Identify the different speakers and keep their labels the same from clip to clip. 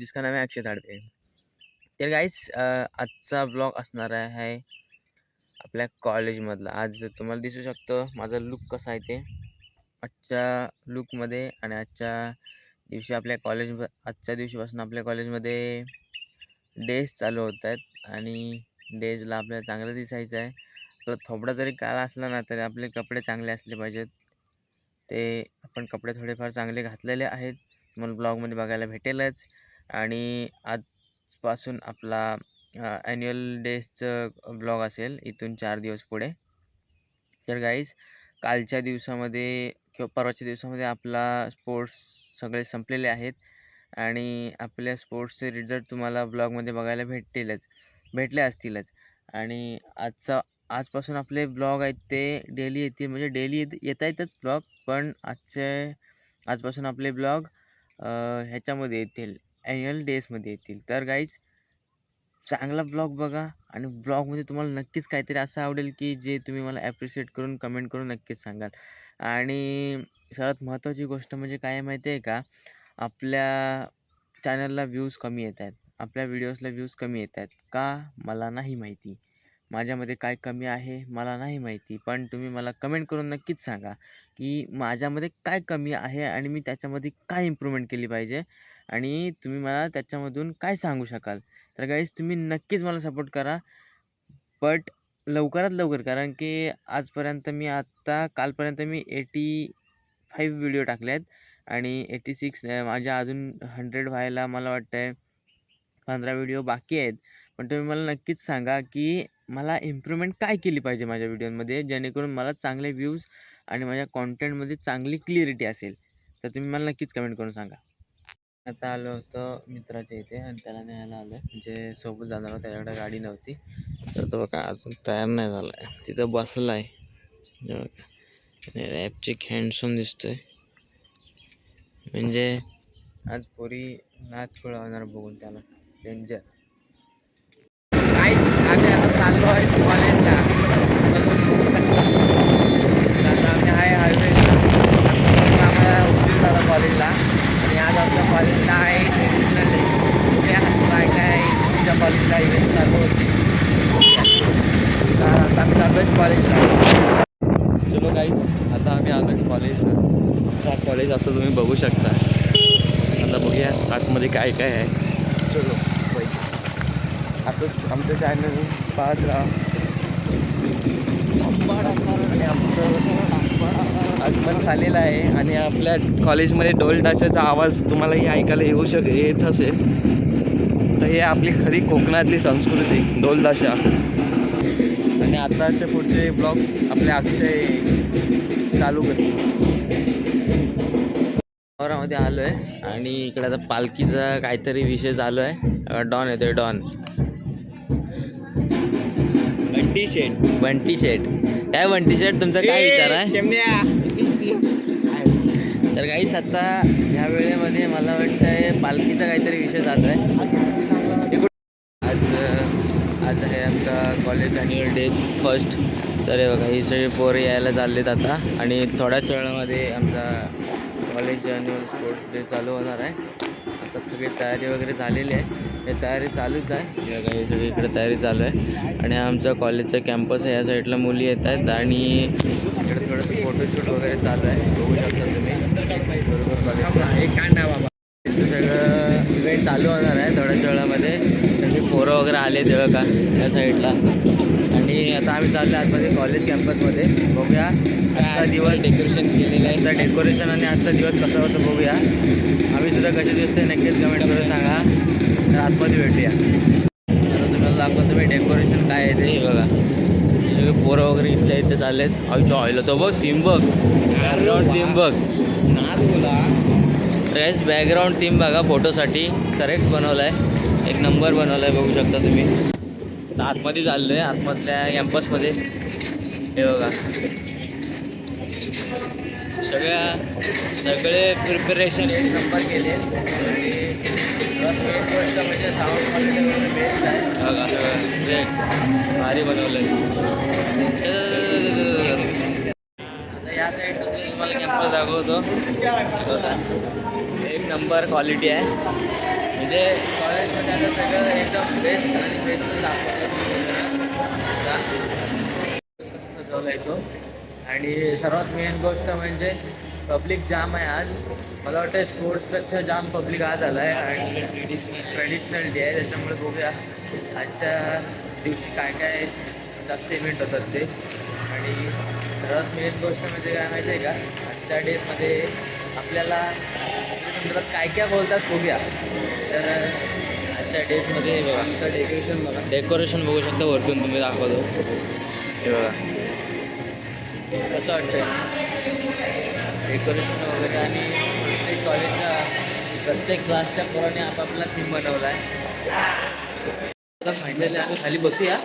Speaker 1: जिसका नाम है अक्षय ताडपे. तर गाईस आजचा ब्लॉग असणार आहे आपल्या कॉलेजमधला आज तुम्हाला दिसू शकतं माझा लुक कसा आहे ते. आजच्या लुकमध्ये आणि आजच्या दिवशी आपल्या कॉलेज आजच्या दिवशीपासून आपल्या कॉलेजमध्ये डेज चालू होत आहेत आणि डेजला आपल्याला चांगलं दिसायचं आहे. आपला थोबडा जरी काळा असला ना तरी आपले कपडे चांगले असले पाहिजेत. ते आपण कपडे थोडेफार चांगले घातलेले आहेत. तुम्हाला ब्लॉगमध्ये बघायला भेटेलच. आणि आजपासून आपला ॲन्युअल डेजचं ब्लॉग असेल इथून चार दिवस पुढे. तर गाईज कालच्या दिवसामध्ये किंवा परवाच्या दिवसामध्ये आपला स्पोर्ट्स सगळे संपलेले आहेत आणि आपल्या स्पोर्ट्सचे रिझल्ट तुम्हाला ब्लॉगमध्ये बघायला भेटतीलच भेटले असतीलच. आणि आजचा आजपासून आपले ब्लॉग आहेत ते डेली येतील म्हणजे डेली येत येत आहेतच ब्लॉग पण आजचे आजपासून आपले ब्लॉग ह्याच्यामध्ये येतील. ॲन्युअल डेजमध्ये येतील. तर गाईज चांगला ब्लॉग बघा आणि ब्लॉगमध्ये तुम्हाला नक्कीच काहीतरी असं आवडेल की जे तुम्ही मला ॲप्रिशिएट करून कमेंट करून नक्कीच सांगाल. आणि सर्वात महत्त्वाची गोष्ट म्हणजे काय माहिती आहे का? आपल्या चॅनलला व्ह्यूज कमी येत आहेत. आपल्या व्हिडिओजला व्ह्यूज कमी येत आहेत. का? मला नाही माहिती. माझ्यामध्ये काय कमी आहे? मला नाही माहिती. पण तुम्ही मला कमेंट करून नक्कीच सांगा की माझ्यामध्ये काय कमी आहे आणि मी त्याच्यामध्ये काय इम्प्रूव्हमेंट केली पाहिजे? आणि तुम्ही मला त्याच्यामधून काय सांगू शकाल? तर गाईज तुम्ही नक्कीच मला सपोर्ट करा. बट लवकरात लवकर कारण की आजपर्यंत मी आत्ता कालपर्यंत मी एटी फाईव्ह व्हिडिओ टाकले आहेत. आणि एटी सिक्स माझ्या अजून हंड्रेड व्हायला मला वाटतं आहे पंधरा व्हिडिओ बाकी आहेत. पण तुम्ही मला नक्कीच सांगा की मला इम्प्रूव्हमेंट काय केली पाहिजे माझ्या व्हिडिओमध्ये जेणेकरून मला चांगले व्ह्यूज आणि माझ्या कॉन्टेंटमध्ये चांगली क्लिअरिटी असेल. तर तुम्ही मला नक्कीच कमेंट करून सांगा. आता आलो होतो मित्राच्या इथे आणि त्याला न्यायला आलो म्हणजे सोबत जाणार होतं त्याच्याकडे गाडी नव्हती. तर तो बघा अजून तयार नाही झाला आहे तिथं बसला आहे रॅपचिक हँडसम दिसतोय. म्हणजे आज पोरी नाच खुळवणार बघून त्याला. डेंजर काय आम्ही आता चाललो आहे कॉलेजला. आम्ही आहे हायवेला आम्हाला उशीर झाला कॉलेजला. आमच्या कॉलेजला आहे ट्रेडिशनल डे काय काय तुमच्या कॉलेजला इव्हेंट चालू होती आता आम्ही चाललो आहे कॉलेजला चलो गाईज आता आम्ही आलो आहे कॉलेजला आमचा कॉलेज असं तुम्ही बघू शकता. आता बघूया आतमध्ये काय काय आहे. चलो बाई असंच आमचं चॅनल पाहत राहा. आणि आमचं आगमन झालेलं आहे आणि आपल्या कॉलेजमध्ये ढोल ताशाचा आवाज तुम्हालाही ऐकायला येऊ शक येत असेल. तर हे आपली खरी कोकणातली संस्कृती ढोल ताशा. आणि आताचे पुढचे ब्लॉग्स आपले अक्षय चालू करतील. शहरामध्ये आलो आहे आणि इकडे आता पालखीचा काहीतरी विषय चालू आहे. डॉन येतोय डॉन.
Speaker 2: बंटी शेट
Speaker 1: बंटी शेट काय बंटी शेट तुमचा काय विचार आहे? तर काहीच आता ह्या वेळेमध्ये मला वाटतंय पालखीचा काहीतरी विषय चालू आहे. आज आज आहे आमचा कॉलेज ॲन्युअल डेज फर्स्ट तर हे बघा ही सगळी पोरं यायला चाललेत आता. आणि थोड्याच वेळामध्ये आमचा कॉलेज ॲन्युअल स्पोर्ट्स डे चालू होणार आहे. आता सगळी तयारी वगैरे झालेली आहे. हे तयारी चालूच आहे. हे सगळी इकडे तयारी चालू आहे. आणि हा आमचा कॉलेजचा कॅम्पस आहे. या साईडला मुली येत आहेत आणि इकडे थोडंसं फोटोशूट वगैरे चालू आहे. बघू शकता तुम्ही. बरोबर कॉलेजचा
Speaker 2: एक कांदा बाबा?
Speaker 1: सगळं इव्हेंट चालू होणार आहे थोड्याच वेळामध्ये. पोरं वगैरे आले तेव्हा का त्या साईडला आणि आता आम्ही चाललो आतमध्ये कॉलेज कॅम्पसमध्ये बघूया आजचा दिवस
Speaker 2: डेकोरेशन केलेलं आहे.
Speaker 1: आजचा डेकोरेशन आणि आजचा दिवस कसा होता बघूया. आम्ही सुद्धा कसे दिसते नक्कीच कमेंट करून सांगा. तर आतमध्ये भेटूया. आता तुम्हाला दाखवतो मी डेकोरेशन काय आहे ते. हे बघा. सगळे पोरं वगैरे इथल्या इथे चालले आहेत आईच्या ऑइल तो बघ थीम बघ बॅकग्राऊंड थीम बघ
Speaker 2: नाच बोला.
Speaker 1: रेस बॅकग्राऊंड थीम बघा फोटोसाठी करेक्ट बनवला आहे एक नंबर बनवला आहे बघू शकता तुम्ही. आतमध्ये चाललो आहे आतमधल्या कॅम्पसमध्ये हे बघा. सगळ्या सगळे प्रिपरेशन एक नंबर केले. म्हणजे साऊंड बेस्ट आहे बघा सगळं. भारी बनवलं आहे आता या तुम्हाला कॅम्पस दाखवतो. एक नंबर क्वालिटी आहे. म्हणजे कॉलेजमध्ये आता सगळं एकदम बेस्ट आणि बेस्टच दाखवलं कसं सजवला येतो आणि सर्वात मेन गोष्ट म्हणजे पब्लिक जाम आहे आज. मला वाटतं स्पोर्ट्सपेक्षा जाम पब्लिक आज आला आहे आणि ट्रेडिशनल डे आहे. त्याच्यामुळे बघूया आजच्या दिवशी काय काय जास्त इव्हेंट होतात ते. आणि सर्वात मेन गोष्ट म्हणजे काय माहिती आहे का? आजच्या डेजमध्ये आपल्याला संदर्भात काय काय बोलतात बघूया. तर आजच्या डेजमध्ये बघा. डेकोरेशन बघा. डेकोरेशन बघू शकता वरतून तुम्ही दाखवतो. हे बघा. कसं वाटतं डेकोरेशन वगैरे आणि प्रत्येक कॉलेजच्या प्रत्येक क्लासच्या पोराने आपापला थीम बनवला आहे आता फायनली आम्ही खाली बसूया.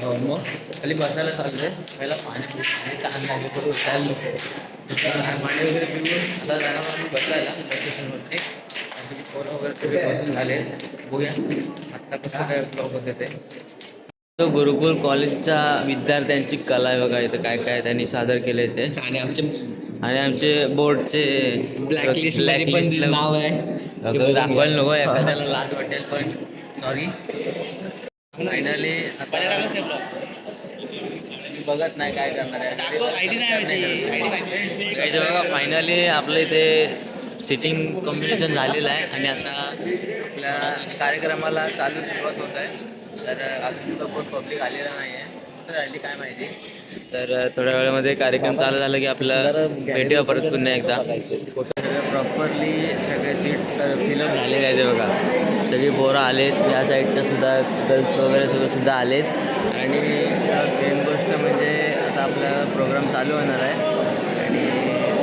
Speaker 1: हो मग. खाली बसायला चाललोय. पहिला पाणी पाणी तहान लागले करून उठायला नको पाणी वगैरे पिऊन आता जाणार आम्ही बसायला स्टेशनवरती आणि पोरं वगैरे सगळे बसून झाले बघूया आजचा कसं काय ब्लॉग होते ते तो गुरुकुल कॉलेजच्या विद्यार्थ्यांची कला आहे बघा इथं काय काय त्यांनी सादर केले ते.
Speaker 2: आणि आमचे
Speaker 1: आणि आमचे बोर्डचे
Speaker 2: ब्लॅकलिस्ट
Speaker 1: ला-
Speaker 2: नाव आहे.
Speaker 1: दाखवायला नको एखाद्याला. लाज वाटेल पण. सॉरी फायनली बघत नाही काय करणार आहे. बघा फायनली आपलं इथे सिटिंग कॉम्बिनेशन झालेलं आहे आणि आता आपल्या कार्यक्रमाला चालू सुरुवात होत आहे. तर अजून सुद्धा कोण पब्लिक आलेलं नाही आहे तर राहिली काय माहिती? तर थोड्या वेळामध्ये कार्यक्रम चालू झाला की आपलं भेटूया परत पुन्हा एकदा. प्रॉपरली सगळे सीट्स फिलअप झालेले आहेत. बघा सगळी पोरं आलेत. या साईडच्या सुद्धा गर्ल्स वगैरे सुद्धा सुद्धा आलेत. आणि मेन गोष्ट म्हणजे आता आपला प्रोग्राम चालू होणार आहे. आणि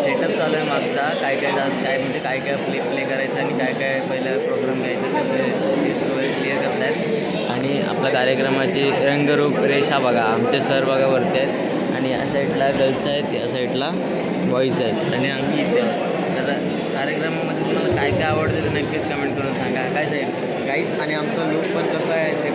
Speaker 1: सेटअप चालू आहे मागचा. काय काय जा काय म्हणजे काय काय प्ले प्ले करायचं आणि काय काय पहिलं प्रोग्राम घ्यायचं त्याचे लिस्ट वगैरे क्लिअर करत आहेत आणि आपल्या कार्यक्रमाची रंगरूप रेषा बघा. आमचे सर बघा वरती आहेत. आणि या साईडला गर्ल्स आहेत या साईडला बॉईज आहेत. आणि आम्ही इथे. तर कार्यक्रमामध्ये तुम्हाला काय काय आवडतं ते नक्कीच कमेंट करून सांगा. काय साईड
Speaker 2: गाईस आणि आमचा लूक पण कसा आहे ते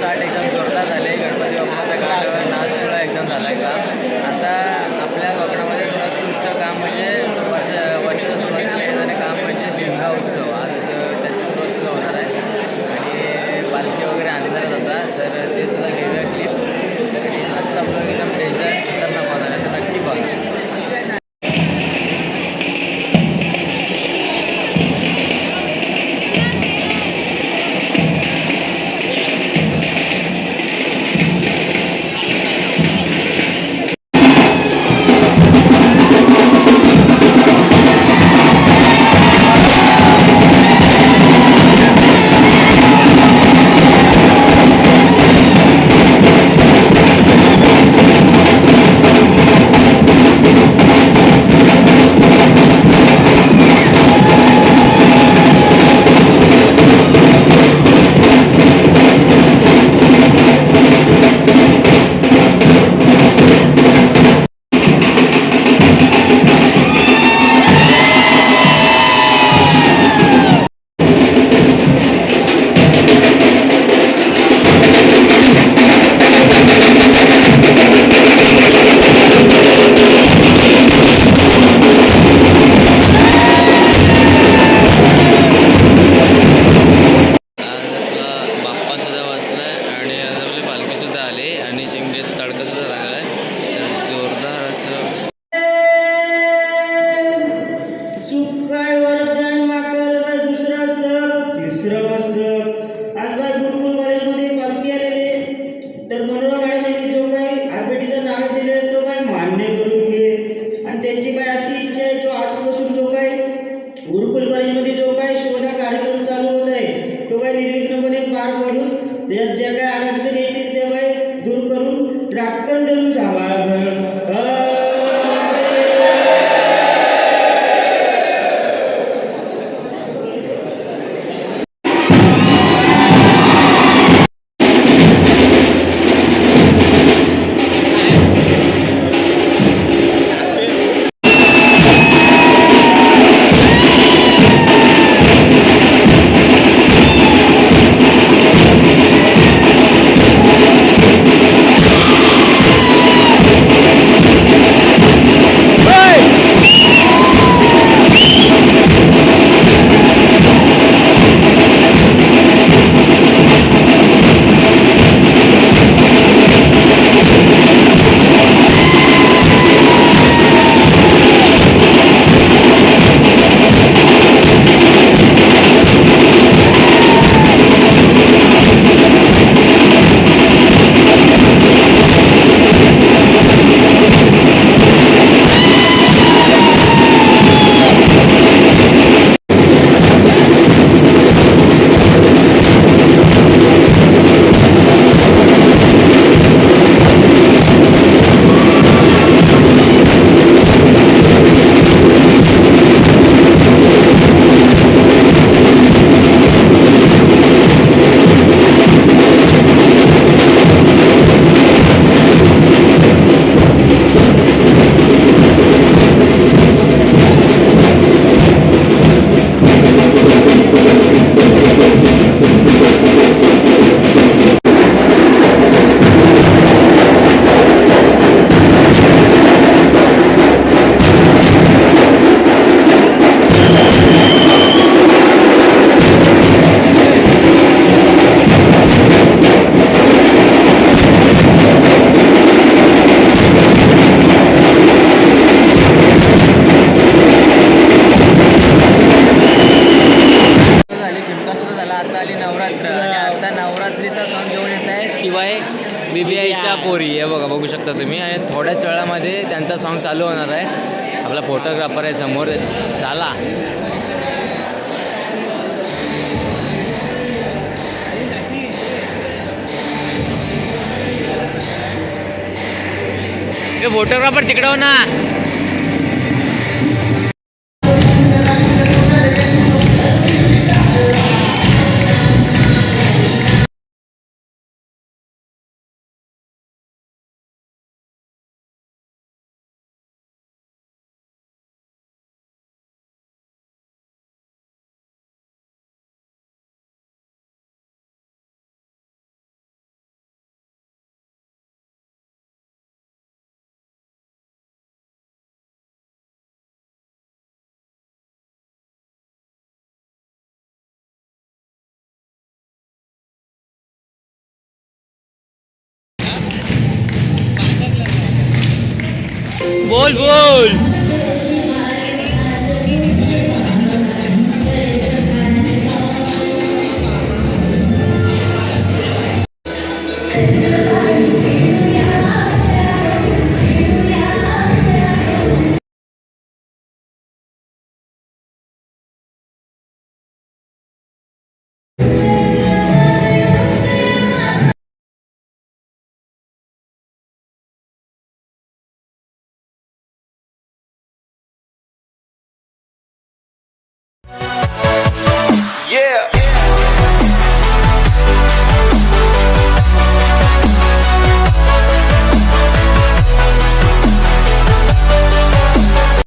Speaker 3: start like त्याच्यात ज्या अडचणी येतील ते बाई दूर करून टाकन देऊन सांभाळ
Speaker 1: घर. शकता तुम्ही आणि थोड्याच वेळामध्ये त्यांचा सॉन्ग चालू होणार आहे. आपला फोटोग्राफर आहे समोर. झाला फोटोग्राफर तिकडं हो ना. बोल बोल